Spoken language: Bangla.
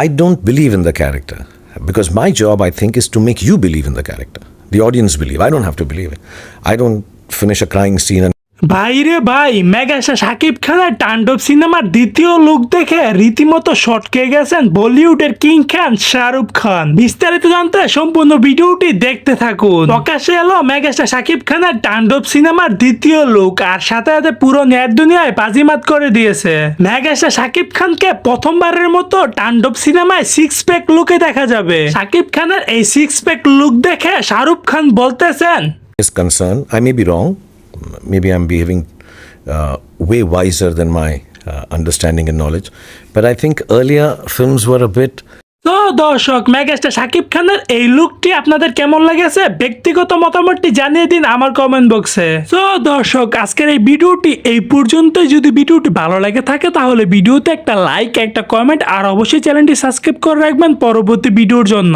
I don't believe in the character because my job, I think, is to make you believe in the character. The audience believe. I don't have to believe it. I don't finish a crying scene and ভাই রে ভাই মেগাস্টার শাকিব খানের তাণ্ডব সিনেমার দ্বিতীয় লুক দেখে রীতিমতো শটকে গেছেন বলিউডের কিং খান শাহরুখ খান। বিস্তারিত জানতে সম্পূর্ণ ভিডিওটি দেখতে থাকুন। প্রকাশে এলো মেগাস্টার শাকিব খানের তাণ্ডব সিনেমার দ্বিতীয় লুক আর সাথে সাথে পুরো ন্যায় দুনিয়ায় বাজিমাত করে দিয়েছে। মেগাস্টার শাকিব খানকে প্রথমবারের মতো তাণ্ডব সিনেমায় সিক্স প্যাক লুকে দেখা যাবে। শাকিব খানের এই সিক্স প্যাক লুক দেখে শাহরুখ খান বলতেছেন is concerned, I may be wrong. Maybe I'm behaving uh, way wiser than my uh, understanding and knowledge. But I think earlier films were a bit তো দর্শক মেগাস্টার শাকিব খানের এই লুকটি আপনাদের কেমন লেগেছে? ব্যক্তিগত মতামতটি জানিয়ে দিন আমার কমেন্ট বক্সে তো দর্শক আজকের এই ভিডিওটি এই পর্যন্তই। যদি ভিডিওটি ভালো লেগে থাকে তাহলে ভিডিওতে একটা লাইক একটা কমেন্ট আর অবশ্যই চ্যানেলটি সাবস্ক্রাইব করে রাখবেন পরবর্তী ভিডিওর জন্য।